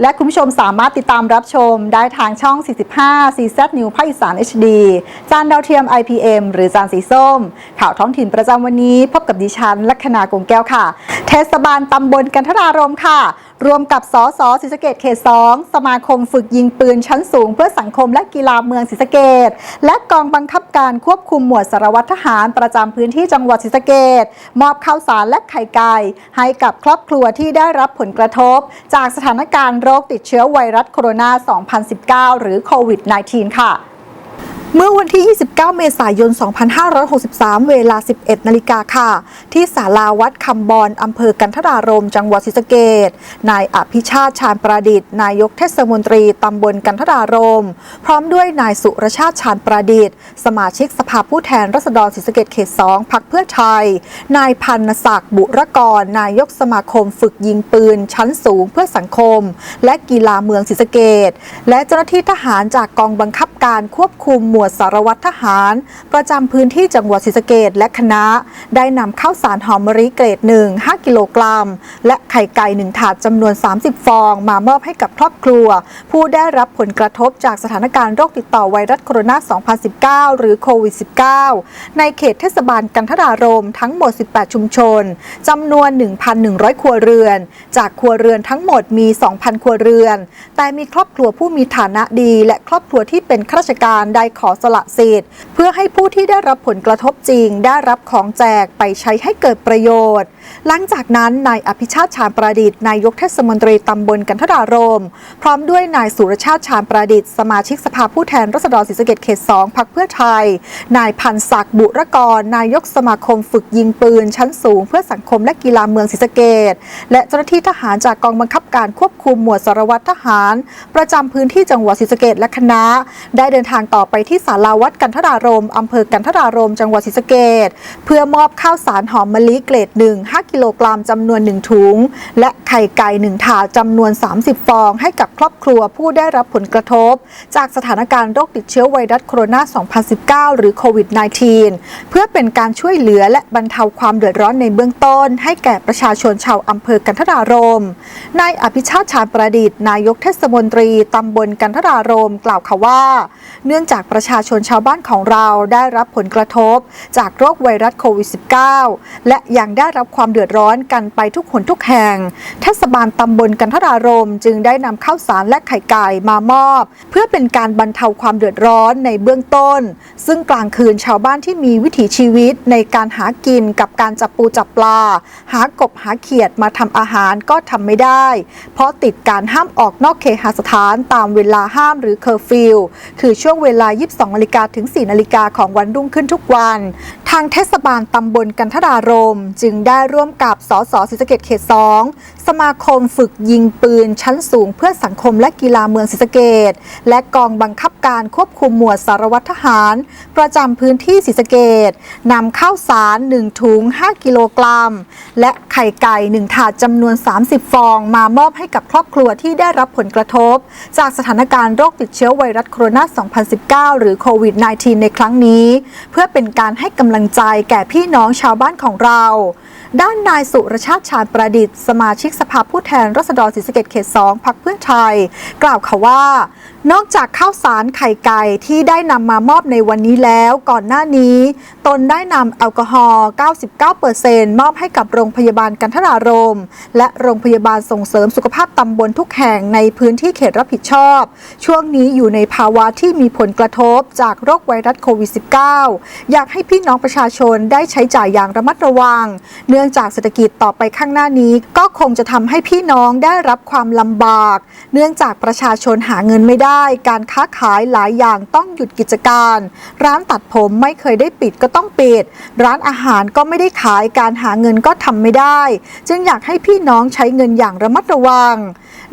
และคุณผู้ชมสามารถติดตามรับชมได้ทางช่อง 45 CZ New ภาคอีสาน HD จานดาวเทียม IPM หรือจานสีส้ม ข่าวท้องถิ่นประจำวันนี้ พบกับดิฉันลัคนา กงแก้วค่ะ เทศบาลตำบลกันทรารมค่ะ รวมกับสสศรีสะเกดเขต2สมาคมฝึกยิงปืนชั้นสูง เพื่อสังคมและกีฬาเมืองศรีสะเกดและกองบังคับการควบคุมหมวดสารวัตรทหารประจำพื้นที่จังหวัดศรีสะเกดมอบข้าวสารและไข่ไก่ให้กับครอบครัวที่ได้รับผลกระทบ จากสถานการณ์โรคติดเชื้อไวรัสโคโรนา 2019 หรือโควิด -19 ค่ะ เมื่อวันที่ 29 เมษายน 2563 เวลา 11 นาฬิกาค่ะ ที่ศาลาวัดคำบอนอำเภอกันทรารม จังหวัดศรีสะเกดนายอภิชาติชาญประดิษฐ์ นายกเทศมนตรีตำบลกันทรารม พร้อมด้วยนายสุรชาติชาญประดิษฐ์ สมาชิกสภาผู้แทนราษฎรศรีสะเกดเขต 2 พักเพื่อไทย นายพันนศักดิ์บุรกร นายกสมาคมฝึกยิงปืน ชั้นสูงเพื่อสังคม และกีฬาเมืองศรีสะเกดและเจ้าหน้าที่ทหารจากกองบังคับการควบคุมหมวดสารวัตรทหาร ประจำพื้นที่จังหวัดศรีสะเกดและคณะ ได้นำข้าวสารหอมมะลิเกรด1 5กิโลกรัม และไข่ไก่1ถาดจำนวน 30 ฟอง มามอบให้กับครอบครัว ผู้ได้รับผลกระทบจากสถานการณ์โรคติดต่อไวรัสโคโรนา 2019 หรือโควิด -19 ในเขตเทศบาลกันทรารมทั้งหมด 18 ชุมชนจำนวน 1,100 ครัวเรือน จากครัวเรือนทั้งหมดมี 2,000 ครัวเรือน แต่มีครอบครัวผู้มีฐานะดีและครอบครัวที่เป็นข้าราชการได้ขอสละสิทธิ์ เพื่อให้ผู้ที่ได้รับผลกระทบจริง ได้รับของแจกไปใช้ให้เกิดประโยชน์ หลังจากนั้นนายอภิชาติชาญประดิษฐ์นายกเทศมนตรีตำบลกันทรารม พร้อมด้วยนายสุรชาติชาญประดิษฐ์สมาชิกสภาผู้แทนราษฎรศรีสะเกดเขต2พักเพื่อไทย นายพันศักดิ์บุรกร นายกสมาคมฝึกยิงปืน ชั้นสูง เพื่อสังคมและกีฬาเมืองศรีสะเกดและเจ้าหน้าที่ทหารจากกองบังคับการควบคุมหมวดสารวัตรทหาร ประจำพื้นที่จังหวัดศรีสะเกดและคณะได้เดินทางต่อไปที่ศาลาวัดกันทรารมอำเภอกันทรารม จังหวัดศรีสะเกดเพื่อมอบข้าวสารหอมมะลิเกรด1 5กิโลกรัมจำนวน 1 ถุง และไข่ไก่1ถาดจำนวน 30 ฟอง ให้กับครอบครัวผู้ได้รับผลกระทบ จากสถานการณ์โรคติดเชื้อไวรัสโคโรนา 2019 หรือโควิด -19 เพื่อเป็นการช่วยเหลือและบรรเทาความเดือดร้อนในเบื้องต้น ให้แก่ประชาชนชาวอำเภอกันทรารมนายอภิชาติชาญประดิษฐ์นายกเทศมนตรีตำบลกันทรารมกล่าวค่ะว่าเนื่องจากประชาชนชาวบ้านของเราได้รับผลกระทบ จากโรคไวรัสโควิด -19 และยังได้รับความเดือดร้อนกันไปทุกคนทุกแห่ง เทศบาลตำบลกันทรารมจึงได้นำข้าวสารและไข่ไก่มามอบ เพื่อเป็นการบรรเทาความเดือดร้อนในเบื้องต้น ซึ่งกลางคืนชาวบ้านที่มีวิถีชีวิตในการหากินกับการจับปูจับปลา หากบหาเขียดมาทำอาหารก็ทำไม่ได้ เพราะติดการห้ามออกนอกเคหสถานตามเวลาห้ามหรือเคอร์ฟิวคือช่วงเวลา 22นาฬิกาถึง 4นาฬิกาของวันรุ่งขึ้นทุกวัน ทางเทศบาลตำบลกันทรารม จึงได้ร่วมกับสสศรีสะเกดเขต 2 สมาคมฝึกยิงปืนชั้นสูงเพื่อสังคมและกีฬาเมืองศรีสะเกดและกองบังคับ การควบคุมหมวดสารวัตรทหาร ประจำพื้นที่ศรีสะเกดนำข้าวสาร 1 ถุง 5 กิโลกรัม และไข่ไก่ 1 ถาดจำนวน 30 ฟอง มามอบให้กับครอบครัวที่ได้รับผลกระทบ จากสถานการณ์โรคติดเชื้อไวรัสโคโรนา 2019 หรือโควิด -19 ในครั้งนี้ เพื่อเป็นการให้กำลังใจแก่พี่น้องชาวบ้านของเรา ด้านนายสุรชาติชาญประดิษฐ์ สมาชิกสภาผู้แทนราษฎรศรีสะเกดเขต 2 พักเพื่อไทย กล่าวค่ะว่า นอกจากข้าวสารไข่ไก่ที่ได้นำมามอบในวันนี้แล้วก่อนหน้านี้ ตนได้นำแอลกอฮอล์ 99%มอบให้กับโรงพยาบาลกันทรารม และโรงพยาบาลส่งเสริมสุขภาพตำบลทุกแห่งในพื้นที่เขตรับผิดชอบ ช่วงนี้อยู่ในภาวะที่มีผลกระทบจากโรคไวรัสโควิด -19 อยากให้พี่น้องประชาชนได้ใช้จ่ายอย่างระมัดระวัง เนื่องจากเศรษฐกิจต่อไปข้างหน้านี้ ก็คงจะทำให้พี่น้องได้รับความลำบาก เนื่องจากประชาชนหาเงินไม่ได้ การค้าขายหลายอย่างต้องหยุดกิจการ ร้านตัดผมไม่เคยได้ปิดก็ต้องปิด ร้านอาหารก็ไม่ได้ขายการหาเงินก็ทำไม่ได้ จึงอยากให้พี่น้องใช้เงินอย่างระมัดระวัง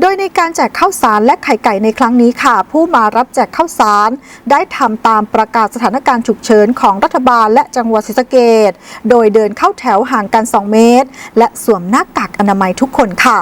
โดยในการแจกข้าวสารและไข่ไก่ในครั้งนี้ค่ะ ผู้มารับแจกข้าวสาร ได้ทำตามประกาศสถานการณ์ฉุกเฉินของรัฐบาลและจังหวัดศรีสะเกษโดยเดินเข้าแถวห่างกัน 2 เมตร และสวมหน้ากากอนามัยทุกคนค่ะ